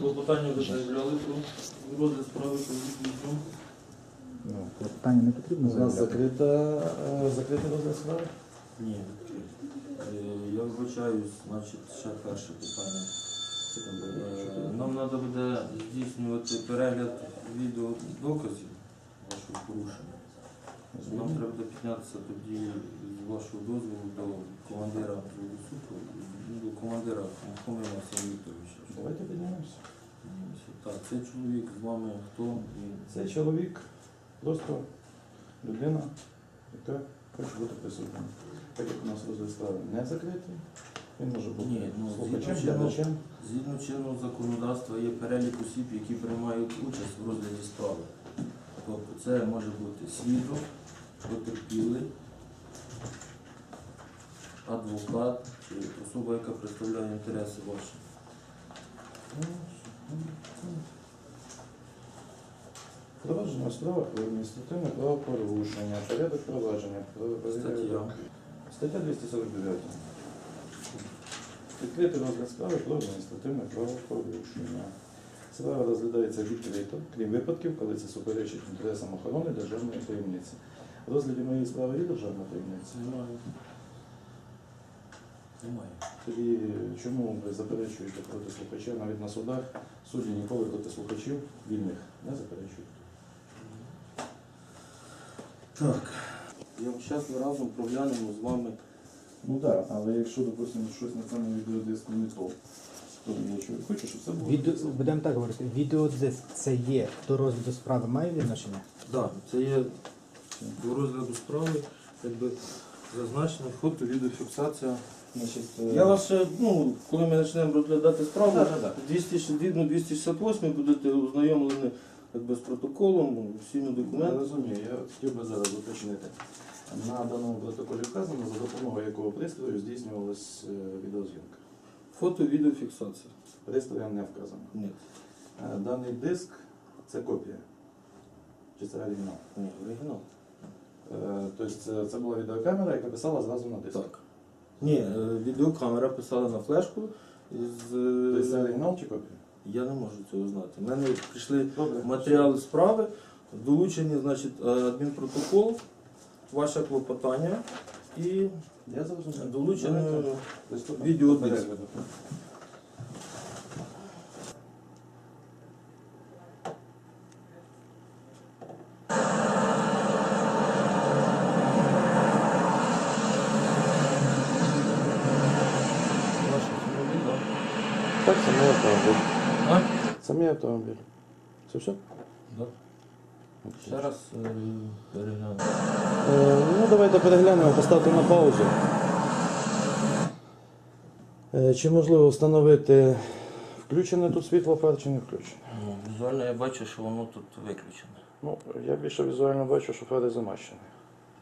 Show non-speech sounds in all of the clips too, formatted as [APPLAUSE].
Клопотання ви заявляли про розгляд справи про. Ну, клопотання не потрібно У нас закрита, е, закритий розгляд справи? Ні. Е, Я вибачаюсь, значить, ще перше питання. Е, Нам треба буде здійснювати перегляд відео доказів вашого порушення. Нам треба буде піднятися тоді з вашого дозволу до командира суду, до командира Мухомира Максима Вікторовича. Давайте піднімемося. Так, цей чоловік з вами хто? Він Цей чоловік просто людина, яка хоче бути присутня. Так як у нас розгляд справи не закритий, він може бути Ні, ну, слухачем, згідно чинного- глядачем. Згідно чинного законодавства є перелік осіб, які приймають участь в розгляді справи. Тобто це може бути свідок, потерпілий, адвокат чи особа, яка представляє інтереси ваші. Провадження справа про адміністративне правопорушення, порядок провадження. про- Стаття. Стаття 249. Відкритий розгляд справи про адміністративне правопорушення. Справа розглядається відкрито, крім випадків, коли це суперечить інтересам охорони державної таємниці. В розгляді моєї справи є державна таємниця. Немає. Немає. Тоді чому ви заперечуєте проти слухача навіть на судах? Судді ніколи проти слухачів вільних не заперечують. Так. Я зараз ми разом проглянемо з вами. Ну так, але якщо, допустимо, щось на цьому відеодиску не то, то я чую. Хочу, щоб це було. Відео, будемо так говорити, відеодиск це є до розгляду справи має відношення? Так, це є до розгляду справи, якби зазначено фото, відеофіксація. Значить, е, Я вас ще, ну, коли ми почнемо розглядати справу, Да, да, да. 200, 268 будете ознайомлені якби, з протоколом, всіми Я документами. розумію, я хотів би зараз уточнити. На даному протоколі вказано, за допомогою якого пристрою здійснювалась е, відеозйомка. Фото, відеофіксація. Пристроя не вказано. Ні, Е, Даний диск це копія. Чи це оригінал? ні, оригінал. Е, Тобто це, це була відеокамера, яка писала зразу на диск. Так. Ні, е, відеокамера писала на флешку. З... Тобто це оригінал чи копія? Я не можу цього знати. У мене прийшли Добре. матеріали справи, долучені, значить, е, адмінпротокол, ваше клопотання і Я долучено Давайте приступимо відеодиск. до перегляду. ваш автомобіль, так? Так, самий автомобіль. А? Самий автомобіль. Це все? Да. Ще раз е, перегляну. Е, Ну, давайте переглянемо, поставте на паузу. Е, Чи можливо встановити, включене тут світло фар чи не включене? Ну, візуально я бачу, що воно тут виключене. Ну, я більше візуально бачу, що фари замащені.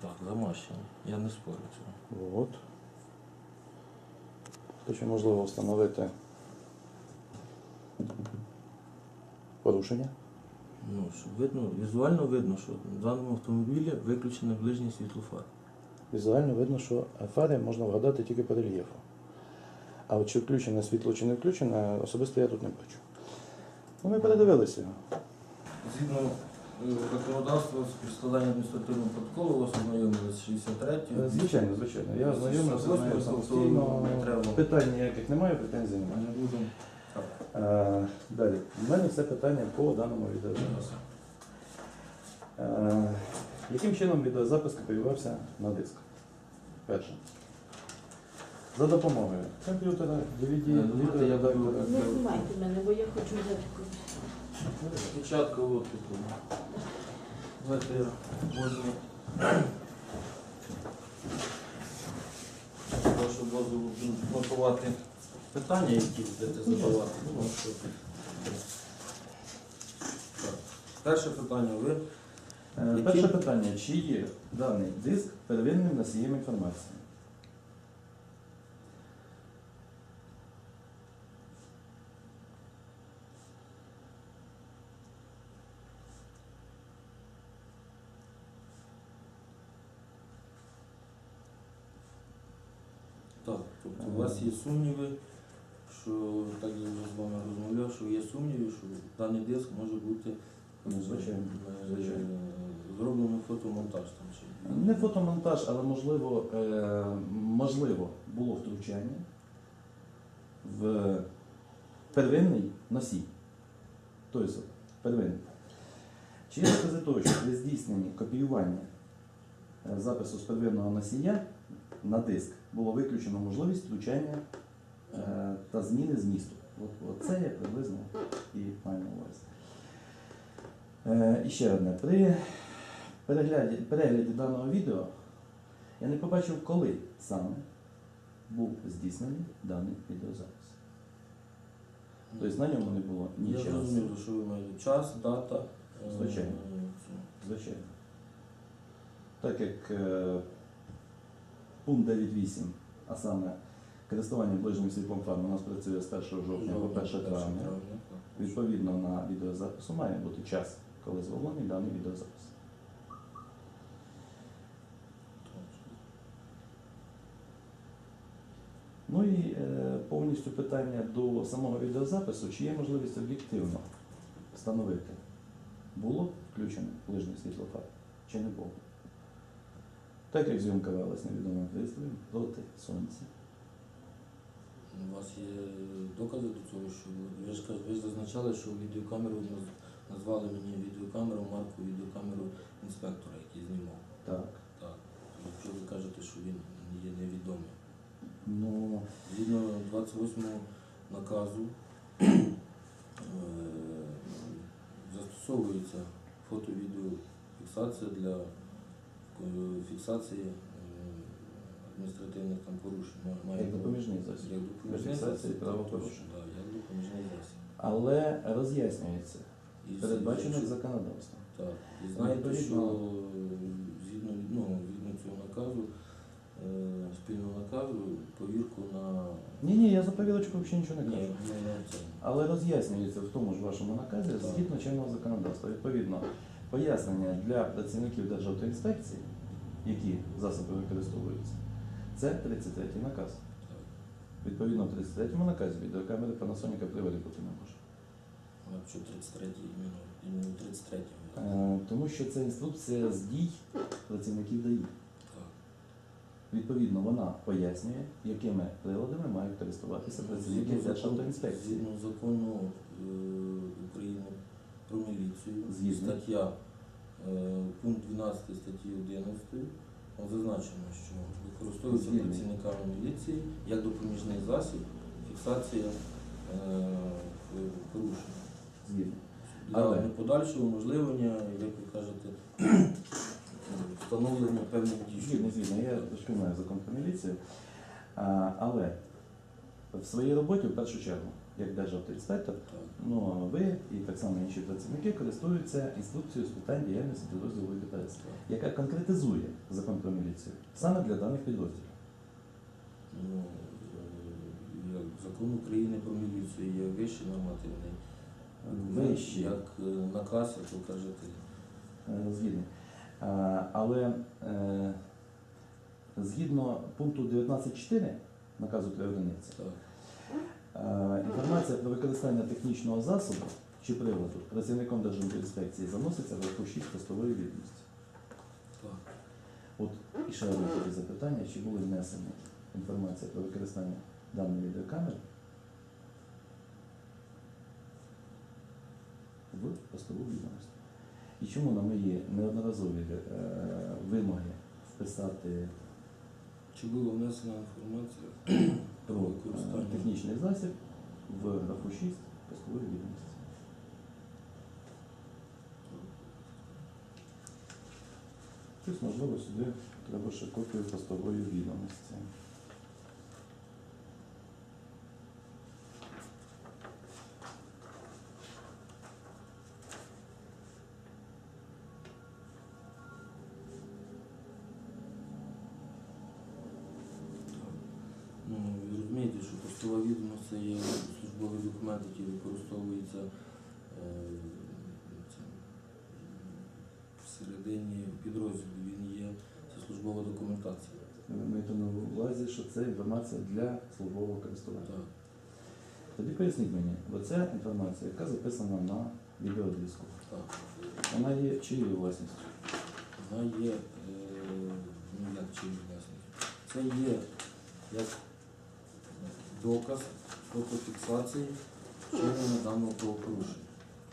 Так, замащене. Я не спорю цього. От. То чи можливо встановити порушення? Ну, видно, візуально видно, що в даному автомобілі виключене ближнє світло фар. Візуально видно, що фари можна вгадати тільки по рельєфу. А от чи включене світло, чи не включене, особисто я тут не бачу. Ну, ми передивилися. Згідно е, законодавства з складання адміністративного протоколу, вас ознайомили з 63 Е, Звичайно, звичайно. Я ознайомився з нею Тобто самостійно. не треба. Питань ніяких немає, претензій немає. не будемо. Е, Далі. У мене все питання по даному відеозапису. Е, Яким чином відеозапис копіювався на диск? Перше. За допомогою комп'ютера, DVD, Е, давайте я відеоредактора. Не знімайте мене, бо я хочу взяти. Печатка от тут. Давайте я возьму. Вашу дозволу готувати питання, які будете задавати. Ну, що. Так. Перше питання. Ви Е, Які- Перше питання. Чи є даний диск первинним носієм інформації? так, тобто у вас є сумніви, що так я вже з вами розмовляв, що є даний диск може бути Ну, звичайно, е, звичайно. зроблено фотомонтаж там чи Не фотомонтаж, але можливо, е, можливо було втручання в первинний носій. Тобто, первинний. Чи є того, що при здійсненні копіювання е, запису з первинного носія на диск було виключено можливість втручання е, та зміни змісту. От, це я приблизно і маю на увазі. Е, і ще одне. При перегляді, перегляді даного відео я не побачив, коли саме був здійснений даний відеозапис. Тобто на ньому не було ні Я часу. зрозумів, що ви маєте час, дата. е, Звичайно. Звичайно. Так як е, пункт 9.8, а саме користування ближнім світлом фар у нас працює з 1 жовтня по 1 травня. Відповідно на відеозапису має бути час, коли зроблений даний відеозапис. Ну і е, повністю питання до самого відеозапису, чи є можливість об'єктивно встановити, було включено ближнє світло фар, чи не було. Так як зйомка велась невідомим пристроєм проти сонця. У вас є докази до цього, що ви ж ви ж зазначали, що відеокамеру назвали мені відеокамеру, марку відеокамеру інспектора, який знімав. Так. Так. Якщо ви кажете, що він є невідомий. Ну, Згідно 28 наказу е, застосовується фото-відеофіксація для е, фіксації е, адміністративних там порушень. Має- як допоміжний засіб. Як допоміжний фіксації засіб, правопорушень. точно, да, як допоміжний засіб. Але роз'яснюється, І передбачено якщо- законодавством. Так. І знаєте, що Відповідно. е, згідно, ну, згідно цього наказу, е, спільного наказу, повірку на Ні, ні, я за повілочку взагалі нічого не Ні, кажу. не на цьому. Але роз'яснюється в тому ж вашому наказі Так. згідно чинного законодавства. Відповідно, пояснення для працівників Державтоінспекції, які засоби використовуються, це 33 наказ. Відповідно, в 33 наказі відеокамери Panasonic приводи бути не може. А що 33 іменно, іменно 33 Е, Тому що це інструкція з дій працівників ДАІ. Відповідно, вона пояснює, якими приладами мають користуватися працівники Згідно закону- Державтоінспекції. Згідно закону е, України про міліцію, стаття, е, пункт 12 статті 11, там зазначено, що використовується працівниками міліції як допоміжний засіб фіксація е. Для Але- подальшого уможливлення, як ви кажете, встановлення певних дій. Згідно, я шпинаю закон про міліцію. Але в своїй роботі, в першу чергу, як державтоінспектор, ну, ви і так само інші працівники користуються інструкцією з питань діяльності підрозділу ДПС, яка конкретизує закон про міліцію саме для даних підрозділів. Ну, е, як закон України про міліцію є вищий нормативний. Вищий. Як е, наказ, як ви кажете. Е, Згідно. Е, Але е, згідно пункту 19.4 наказу три одиниці. Е, Інформація про використання технічного засобу чи приладу працівником Держінспекції заноситься в 6 тестової відомості. От і ще таке запитання, чи були внесені інформація про використання даної відеокамери в постову відомості. І чому на мої неодноразові е, вимоги вписати Чи була внесена інформація? [CLEARS THROAT] про Використання. технічний засіб в раху 6 постової відомості? Тобто, можливо, сюди треба ще копію постової відомості. Ну, ви що відомість це є службовий документ, який використовується е, всередині підрозділу. Він є це службова документація. Ви маєте на увазі, що це інформація для службового користування. Так. Тоді поясніть мені, оця інформація, яка записана на відеодиску, Так. вона є чиєю власністю? Вона є, е, ну як чим власник. Це є як доказ фотофіксації вчинення даного правопорушення.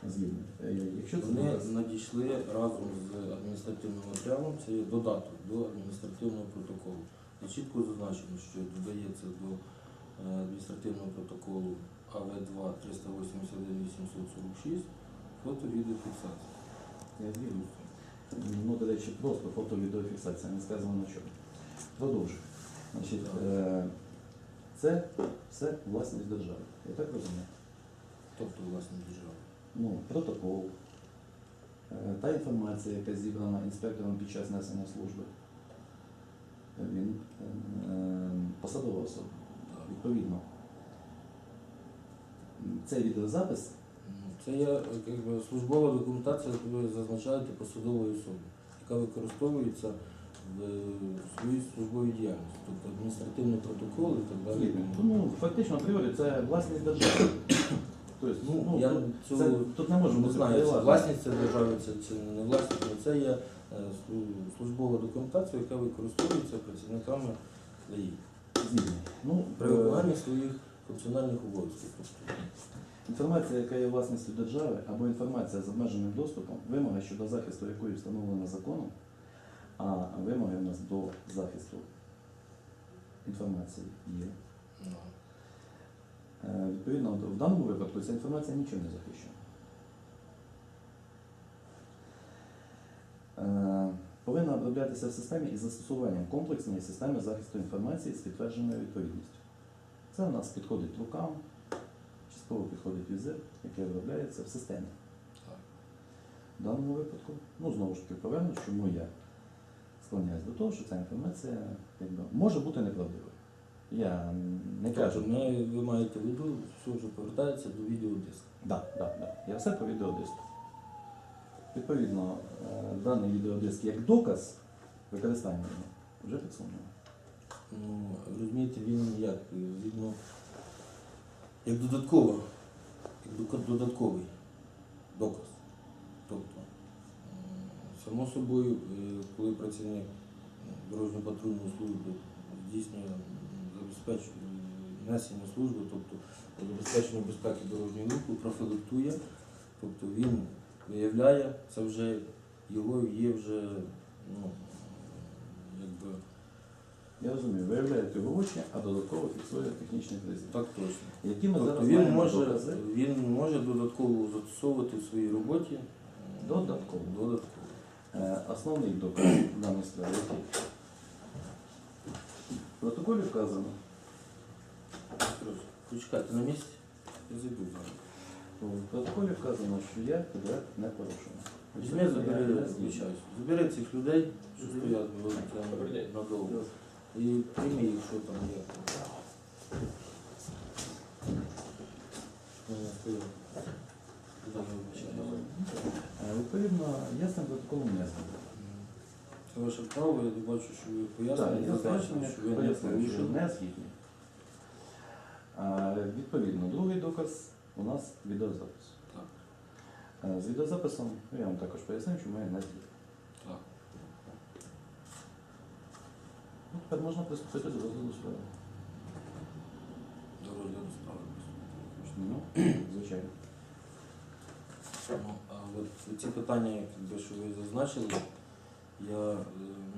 Згідно. Е, Якщо це Вони доказ, надійшли разом з адміністративним матеріалом, це є додаток до адміністративного протоколу. І чітко зазначено, що додається до е, адміністративного протоколу АВ2 381 846 фото-відеофіксація. я згідно. Ну, до речі, просто фото-відеофіксація, не сказано на чому. Продовжую. Значить, е, це все власність держави. Я так розумію. Тобто власне держава. ну, протокол, е, та інформація, яка зібрана інспектором під час несення служби. Він е, е, посадова особа. Відповідно, цей відеозапис Ну, Це є якби, службова документація, яку ви зазначаєте посадової особи, яка використовується в своїй службовій діяльності, тобто адміністративний протокол і так далі. ну, фактично апріорі це власність держави. [COUGHS] Тобто, Ну, ну, я тут, цього це, тут не може не знаю, це власність це держави, це чи не власність, але це є е, слу- службова документація, яка використовується працівниками ДАІ Ну, при е, виконанні своїх функціональних обов'язків. Тобто, Інформація, яка є власністю держави, або інформація з обмеженим доступом, вимога щодо захисту якої встановлена законом, а вимоги у нас до захисту інформації є. ну, Е, Відповідно, в даному випадку ця інформація нічим не захищена. Е, Повинна оброблятися в системі із застосуванням комплексної системи захисту інформації з підтвердженою відповідністю. Це у нас підходить рукам, частково підходить візир, який обробляється в системі. В даному випадку, ну знову ж таки повернусь, чому я склоняюсь до того, що ця інформація якби, може бути неправдивою. Я не кажу. Тобто, ми, ви маєте в виду, все вже повертається до відеодиску. Так, так, так. Я все по відеодиску. Відповідно, е, даний відеодиск як доказ використання його вже підсумовано. Ну, розумієте, він як згідно як додатково, як додатковий доказ. Само собою, е, коли працівник дорожньо-патрульної служби здійснює м, забезпечує е, несення служби, тобто забезпечення безпеки дорожнього руху, профілактує, тобто він виявляє, це вже його є вже ну, якби. Я розумію, виявляєте його очі, а додатково фіксує технічний признак. Так точно. Які ми Тобто зараз він може, докази? він може додатково застосовувати в своїй роботі. Додатково. Додатково. Е, Основний доказ даної справи який? В протоколі вказано. Петро, Почекайте на місці. Я зайду зараз. В протоколі вказано, що я ПДР не порушено. Візьми, забери, вибачаюсь. Забери цих людей, що стоять бо Добрий це день. надовго. І прийми їх, що там є. Е, стоять. Відповідно, я з цим протоколом не згоден. Це ваше право, я бачу, що ви Так, я зазначено, що ви не пояснюю, що порушили. не згідні. Відповідно, другий доказ у нас відеозапис. Так, Е, З відеозаписом ну, я вам також поясню, чому я не згідний. так. Ну, тепер можна приступити до розгляду справи. До розгляду справи. Ну, [CLEARS THROAT] звичайно. Ну, а от ці питання, якби, що ви зазначили, я е,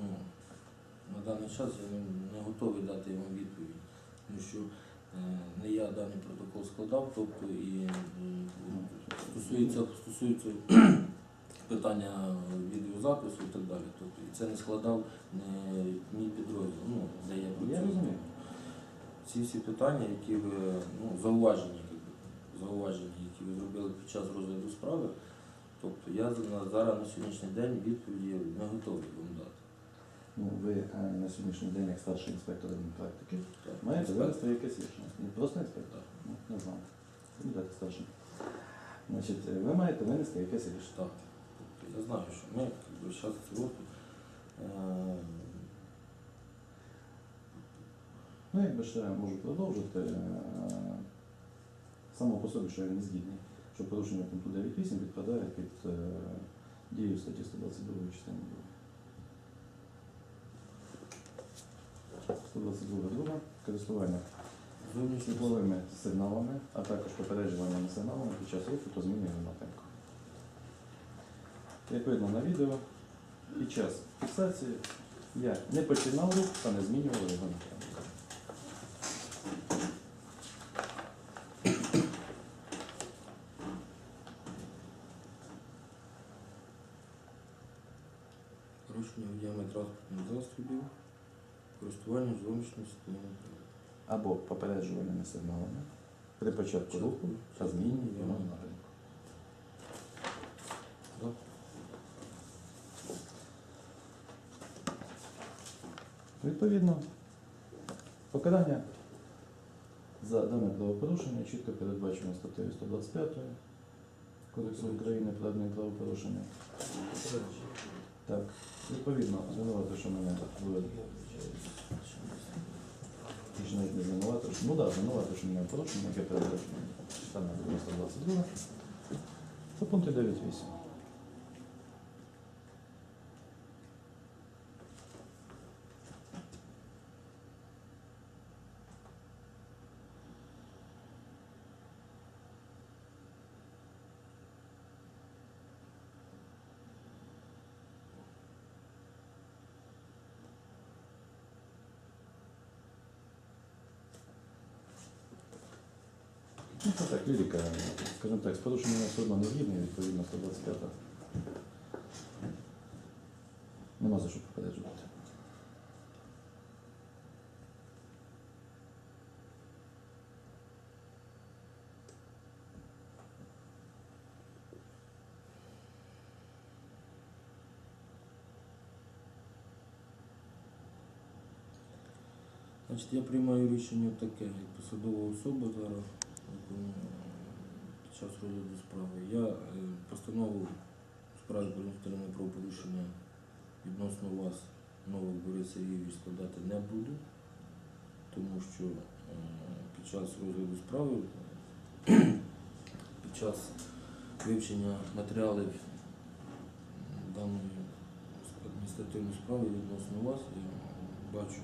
ну, на даний час я не, готовий дати вам відповідь, тому що е, не я даний протокол складав, тобто і м, стосується, стосується [CLEARS THROAT] питання відеозапису і так далі. Тобто, і це не складав не мій підрозділ, ну, де я працюю. Ці всі питання, які ви ну, зауваження, якби, зауваження, які ви зробили під час розгляду справи, тобто я зараз на сьогоднішній день відповіді не готовий вам дати. Ну, ви е, на сьогоднішній день, як старший інспектор практики, Так, маєте винести якесь рішення. Не просто інспектор? Ну, не знаю. Будете старшим. Значить, е, ви маєте винести якесь рішення. так. Тобто я знаю, що ми зараз цього. Е, Ну, якби ще можу продовжити. е, само по собі, що я не згідний, що порушення пункту 9.8 підпадає під е, дію статті 122 частини 2. 122 друга користування Зовнішні світловими сигналами, а також попереджуваними сигналами під час руху та зміни напрямку. Як видно на відео, під час фіксації я не починав рух та не змінював його напрямок. Зовнішнім Або попереджуваними сигналами при початку руху та зміні його напрямку. Відповідно, покарання за дане правопорушення чітко передбачено статтею 125 Кодексу України про адмінправопорушення. Так, відповідно, звинувати, що мене ви ті ж навіть не звинувати, що ну так, звинувати, що мене порушення, яке передбачено стаття 122. Це пункти 9.8. Ну, це так, лірика, скажімо так, з порушенням я все одно не згідний, відповідно 125. Нема за що попереджувати. Значить, я приймаю рішення таке, як посадова особа зараз м, під Час розгляду справи. Я е, постанову в справі про правопорушення відносно вас, нових Борис Сергійович, складати не буду, тому що е, під час розгляду справи, під час вивчення матеріалів даної адміністративної справи відносно вас, я бачу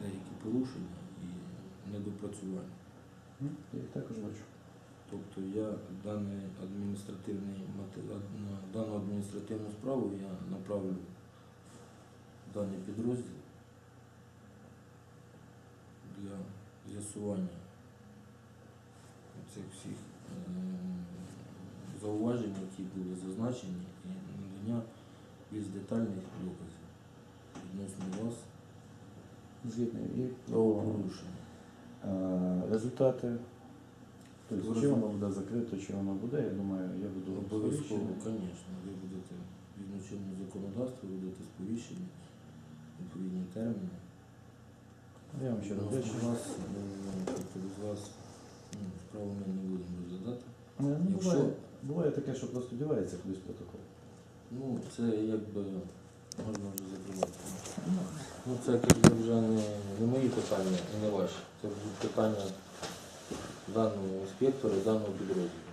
деякі порушення і недопрацювання. Я їх також бачу. Тобто я даний адміністративний дану адміністративну справу я направлю в даний підрозділ для з'ясування цих всіх ем, зауважень, які були зазначені, і надання більш детальних доказів відносно вас Згідний. І правопорушення. е, результати. Тобто, чи воно буде закрито, чи воно буде, я думаю, я буду Обов'язково, звісно, ви будете згідно чинного законодавства, будете сповіщені відповідні терміни. Я вам ще раз Відносно вдячний. вас, е, тобто без вас ну, справу ми не будемо розглядати. Ну, Якщо- буває, буває таке, що просто дівається кудись протокол. Ну, це якби можна вже закривати. Ну, це якби вже не, не мої питання і не ваші. Це будуть питання даного інспектора, даного підрозділу.